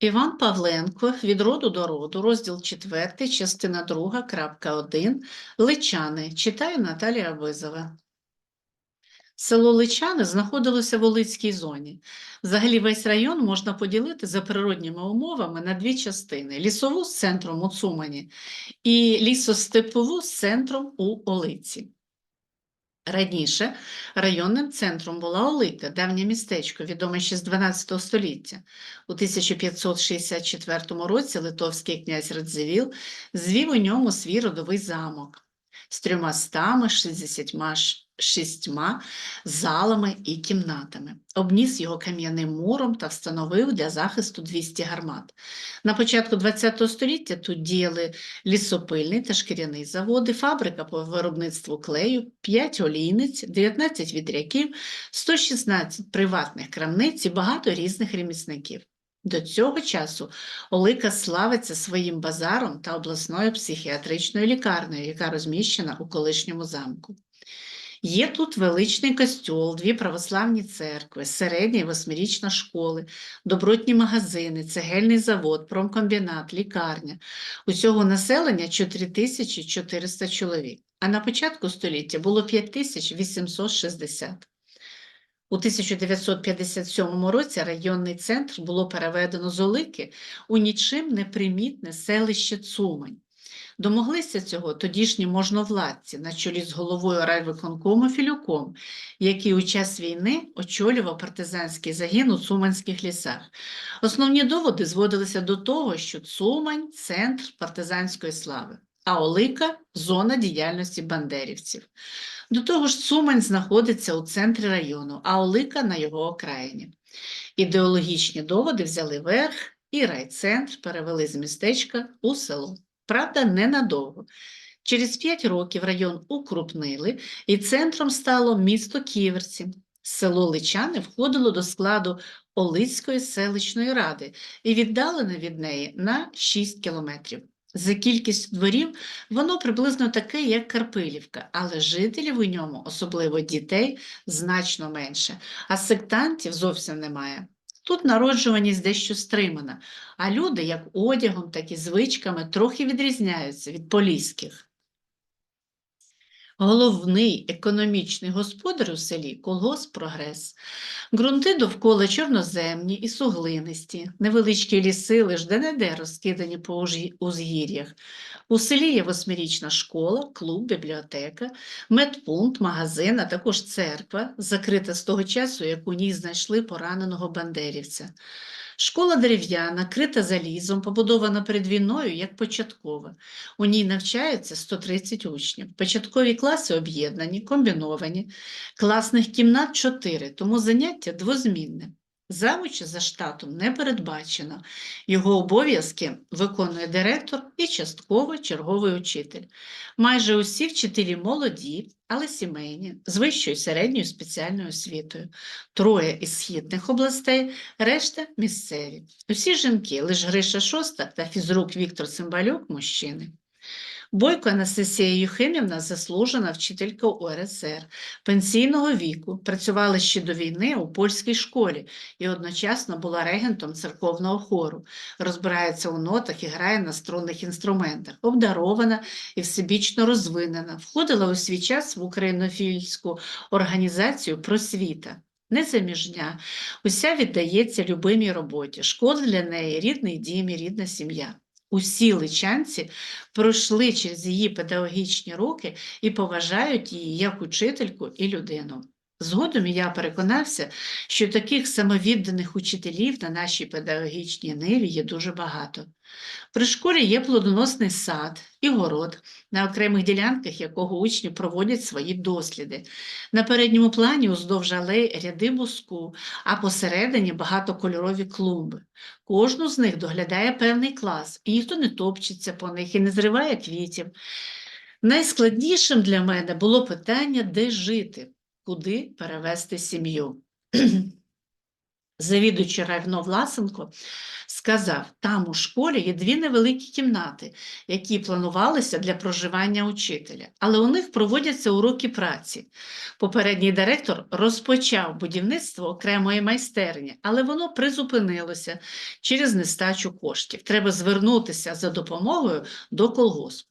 Іван Павленко від роду до роду, розділ 4, частина 2, крапка 1, Личани. Читає Наталія Визова. Село Личани знаходилося в Олицькій зоні. Взагалі весь район можна поділити за природніми умовами на дві частини: лісову з центром у Цумані і лісостепову з центром у Олиці. Раніше районним центром була Олита, давнє містечко, відоме ще з 12 століття. У 1564 році литовський князь Радзивіл звів у ньому свій родовий замок з трьома стами, шістдесятьма ш- шістьма залами і кімнатами. Обніс його кам'яним муром та встановив для захисту 200 гармат. На початку ХХ століття тут діяли лісопильний та шкіряний заводи, фабрика по виробництву клею, 5 олійниць, 19 вітряків, 116 приватних крамниць і багато різних ремісників. До цього часу Олика славиться своїм базаром та обласною психіатричною лікарнею, яка розміщена у колишньому замку. Є тут величний костьол, дві православні церкви, середня і восьмирічна школи, добротні магазини, цегельний завод, промкомбінат, лікарня. Усього населення 4400 чоловік, а на початку століття було 5860. У 1957 році районний центр було переведено з Олики у нічим непримітне селище Цумань. Домоглися цього тодішні можновладці на чолі з головою райвиконкому Філюком, який у час війни очолював партизанський загін у Цуманських лісах. Основні доводи зводилися до того, що Цумань – центр партизанської слави, а Олика – зона діяльності бандерівців. До того ж, Цумань знаходиться у центрі району, а Олика на його окраїні. Ідеологічні доводи взяли верх і райцентр перевели з містечка у село. Правда, ненадовго. Через п'ять років район укрупнили, і центром стало місто Ківерці. Село Личани входило до складу Олицької селищної ради і віддалене від неї на 6 кілометрів. За кількістю дворів воно приблизно таке, як Карпилівка, але жителів у ньому, особливо дітей, значно менше, а сектантів зовсім немає. Тут народжуваність дещо стримана, а люди як одягом, так і звичками трохи відрізняються від поліських. Головний економічний господар у селі колгосп прогрес. Ґрунти довкола чорноземні і суглинисті, невеличкі ліси лиш де-не-де розкидані по узгір'ях. У селі є восьмирічна школа, клуб, бібліотека, медпункт, магазин, а також церква, закрита з того часу, як у ній знайшли пораненого бандерівця. Школа дерев'яна, крита залізом, побудована перед війною як початкова. У ній навчається 130 учнів. Початкові класи об'єднані, комбіновані. Класних кімнат 4, тому заняття двозмінне. Завуча за штатом не передбачено. Його обов'язки виконує директор і частково черговий учитель. Майже усі вчителі молоді, але сімейні, з вищою середньою спеціальною освітою. Троє із східних областей, решта місцеві. Усі жінки, лише Гриша Шостак та фізрук Віктор Цимбалюк – мужчини. Бойко Анастасія Юхимівна – заслужена вчителька УРСР, пенсійного віку, працювала ще до війни у польській школі і одночасно була регентом церковного хору, розбирається у нотах і грає на струнних інструментах, обдарована і всебічно розвинена, входила у свій час в українофільську організацію «Просвіта». Незаміжня, уся віддається любимій роботі, школа для неї – рідний дім і рідна сім'я. Усі личанці пройшли через її педагогічні роки і поважають її як учительку і людину. Згодом я переконався, що таких самовідданих учителів на нашій педагогічній ниві є дуже багато. При школі є плодоносний сад і город, на окремих ділянках якого учні проводять свої досліди. На передньому плані уздовж алей ряди буску, а посередині багатокольорові клумби. Кожну з них доглядає певний клас, і ніхто не топчеться по них і не зриває квітів. Найскладнішим для мене було питання, де жити, куди перевести сім'ю. Завідуючий Райвно Власенко Сказав, там у школі є дві невеликі кімнати, які планувалися для проживання учителя, але у них проводяться уроки праці. Попередній директор розпочав будівництво окремої майстерні, але воно призупинилося через нестачу коштів. Треба звернутися за допомогою до колгоспу.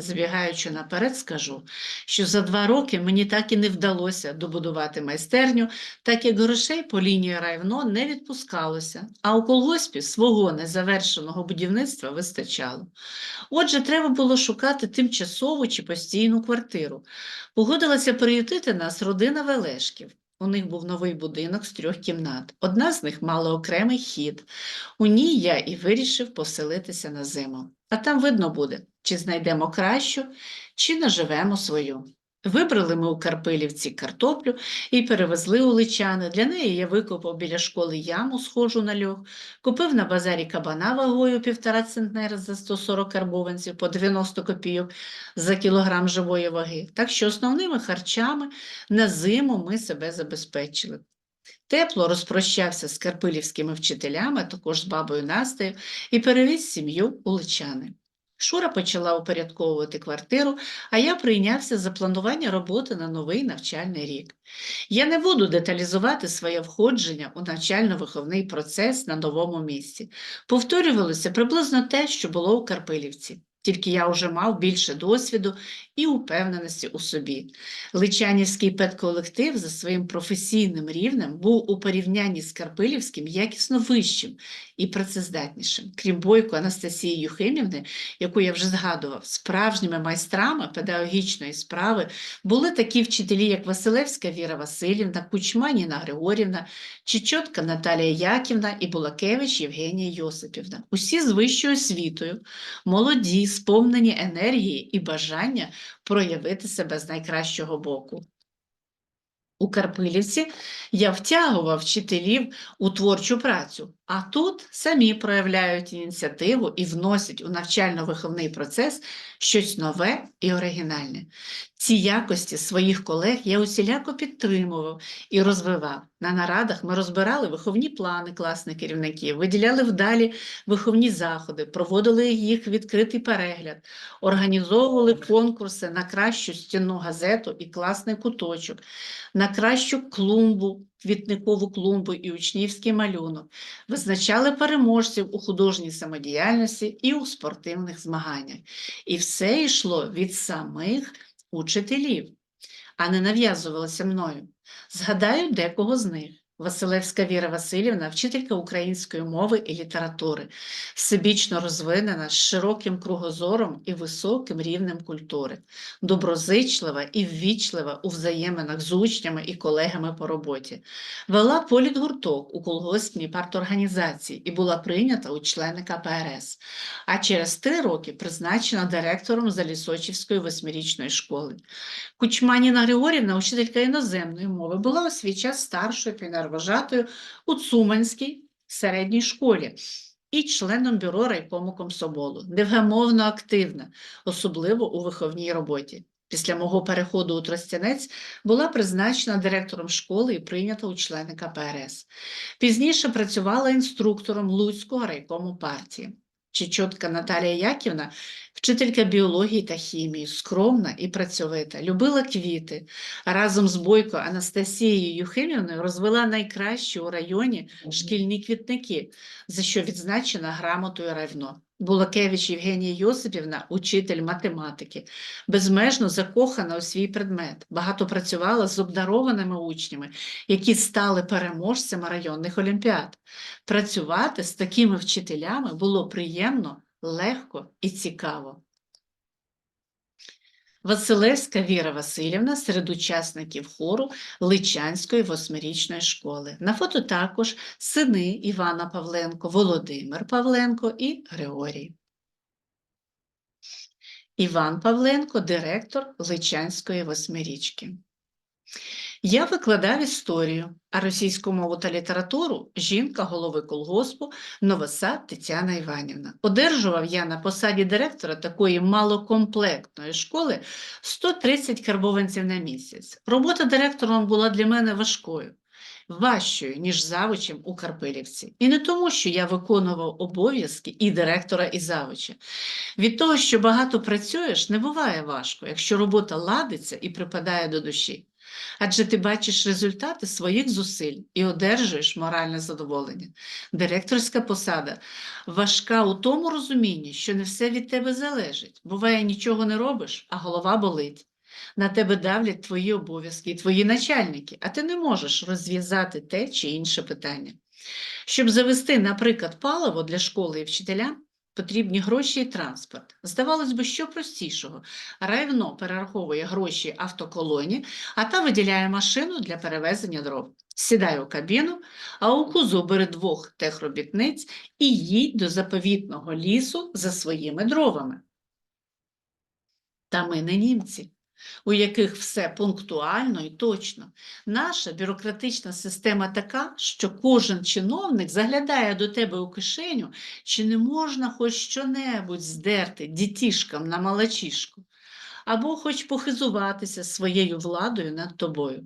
Забігаючи наперед, скажу, що за два роки мені так і не вдалося добудувати майстерню, так як грошей по лінії райвно не відпускалося, а у колгоспі свого незавершеного будівництва вистачало. Отже, треба було шукати тимчасову чи постійну квартиру. Погодилася приютити нас родина Велешків. У них був новий будинок з трьох кімнат. Одна з них мала окремий хід. У ній я і вирішив поселитися на зиму. А там видно буде, чи знайдемо кращу, чи наживемо свою. Вибрали ми у Карпилівці картоплю і перевезли у Личани. Для неї я викопав біля школи яму, схожу на льох, купив на базарі кабана вагою півтора центнера за 140 карбованців по 90 копійок за кілограм живої ваги. Так що основними харчами на зиму ми себе забезпечили. Тепло розпрощався з карпилівськими вчителями, також з бабою Настею, і перевіз сім'ю у Личани. Шура почала упорядковувати квартиру, а я прийнявся за планування роботи на новий навчальний рік. Я не буду деталізувати своє входження у навчально-виховний процес на новому місці. Повторювалося приблизно те, що було у Карпилівці. Тільки я вже мав більше досвіду і упевненості у собі. Личанівський педколектив за своїм професійним рівнем був у порівнянні з Карпилівським якісно вищим і працездатнішим. Крім бойко Анастасії Юхимівни, яку я вже згадував, справжніми майстрами педагогічної справи були такі вчителі, як Василевська Віра Васильівна, Кучма Ніна Григорівна, Чечотка Наталія Яківна і Булакевич Євгенія Йосипівна. Усі з вищою освітою, молоді, сповнені енергії і бажання проявити себе з найкращого боку. У Карпилівці я втягував вчителів у творчу працю, а тут самі проявляють ініціативу і вносять у навчально-виховний процес щось нове і оригінальне. Ці якості своїх колег я усіляко підтримував і розвивав. На нарадах ми розбирали виховні плани класних керівників, виділяли вдалі виховні заходи, проводили їх відкритий перегляд, організовували конкурси на кращу стінну газету і класний куточок, на кращу клумбу, квітникову клумбу і учнівський малюнок, визначали переможців у художній самодіяльності і у спортивних змаганнях. І все йшло від самих учителів, а не нав'язувалося мною. Згадаю декого з них. Василевська Віра Васильівна, вчителька української мови і літератури, всебічно розвинена, з широким кругозором і високим рівнем культури, доброзичлива і ввічлива у взаєминах з учнями і колегами по роботі. Вела політгурток у колгоспній парторганізації і була прийнята у члени КПРС, а через три роки призначена директором Залісочівської восьмирічної школи. Кучманіна Григорівна, учителька іноземної мови, була у свій час старшою пінарвожатою у Цуманській середній школі і членом бюро райкому комсомолу, невгамовно активна, особливо у виховній роботі. Після мого переходу у Тростянець була призначена директором школи і прийнята у члени КПРС. Пізніше працювала інструктором Луцького райкому партії. Чечотка Наталія Яківна, вчителька біології та хімії, скромна і працьовита, любила квіти. Разом з Бойко Анастасією Юхимівною розвела найкращі у районі шкільні квітники, за що відзначена грамотою райвно. Булакевич Євгенія Йосипівна, учитель математики, безмежно закохана у свій предмет, багато працювала з обдарованими учнями, які стали переможцями районних олімпіад. Працювати з такими вчителями було приємно, легко і цікаво. Василевська Віра Васильівна серед учасників хору Личанської восьмирічної школи. На фото також сини Івана Павленко, Володимир Павленко і Григорій. Іван Павленко, директор Личанської восьмирічки. Я викладав історію, а російську мову та літературу жінка голови колгоспу Новосад Тетяна Іванівна. Одержував я на посаді директора такої малокомплектної школи 130 карбованців на місяць. Робота директором була для мене важкою. важчою, ніж завучем у Карпилівці. І не тому, що я виконував обов'язки і директора, і завуча. Від того, що багато працюєш, не буває важко, якщо робота ладиться і припадає до душі. Адже ти бачиш результати своїх зусиль і одержуєш моральне задоволення. Директорська посада важка у тому розумінні, що не все від тебе залежить. Буває, нічого не робиш, а голова болить. На тебе давлять твої обов'язки і твої начальники, а ти не можеш розв'язати те чи інше питання. Щоб завести, наприклад, паливо для школи і вчителям, потрібні гроші і транспорт. Здавалось би, що простішого. Райвно перераховує гроші автоколоні, а та виділяє машину для перевезення дров. Сідай у кабіну, а у кузу бери двох техробітниць і їдь до заповітного лісу за своїми дровами. Та ми не німці, у яких все пунктуально і точно. Наша бюрократична система така, що кожен чиновник заглядає до тебе у кишеню, чи не можна хоч що-небудь здерти дітішкам на малачішку, або хоч похизуватися своєю владою над тобою.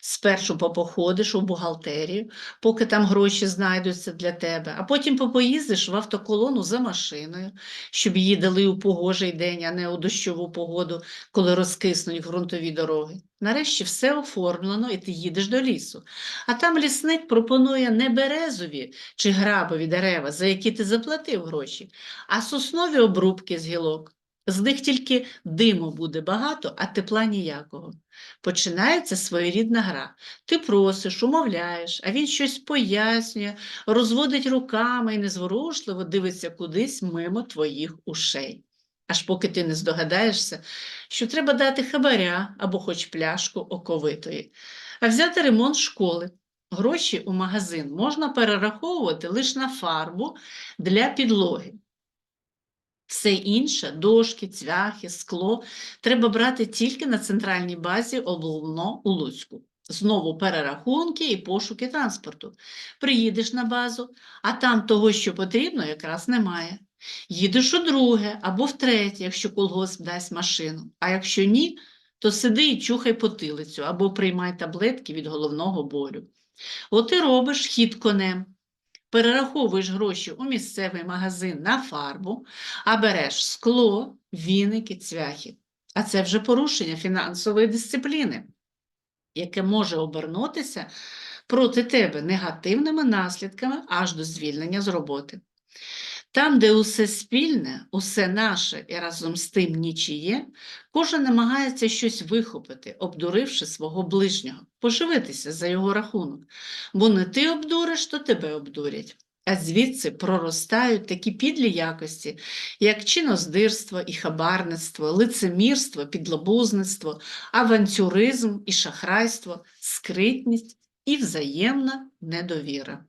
Спершу попоходиш у бухгалтерію, поки там гроші знайдуться для тебе, а потім попоїздиш в автоколону за машиною, щоб її дали у погожий день, а не у дощову погоду, коли розкиснуть ґрунтові дороги. Нарешті все оформлено, і ти їдеш до лісу. А там лісник пропонує не березові чи грабові дерева, за які ти заплатив гроші, а соснові обрубки з гілок. З них тільки диму буде багато, а тепла ніякого. Починається своєрідна гра. Ти просиш, умовляєш, а він щось пояснює, розводить руками і незворушливо дивиться кудись мимо твоїх ушей. Аж поки ти не здогадаєшся, що треба дати хабаря або хоч пляшку оковитої, а взяти ремонт школи. Гроші у магазин можна перераховувати лише на фарбу для підлоги. Все інше, дошки, цвяхи, скло, треба брати тільки на центральній базі облно у Луцьку. Знову перерахунки і пошуки транспорту. Приїдеш на базу, а там того, що потрібно, якраз немає. Їдеш у друге або в третє, якщо колгосп дасть машину. А якщо ні, то сиди і чухай потилицю або приймай таблетки від головного болю. От і робиш хід конем. Перераховуєш гроші у місцевий магазин на фарбу, а береш скло, віники, цвяхи. А це вже порушення фінансової дисципліни, яке може обернутися проти тебе негативними наслідками аж до звільнення з роботи. Там, де усе спільне, усе наше і разом з тим нічиє, кожен намагається щось вихопити, обдуривши свого ближнього, поживитися за його рахунок. Бо не ти обдуриш, то тебе обдурять. А звідси проростають такі підлі якості, як чиноздирство і хабарництво, лицемірство, підлобузництво, авантюризм і шахрайство, скритність і взаємна недовіра.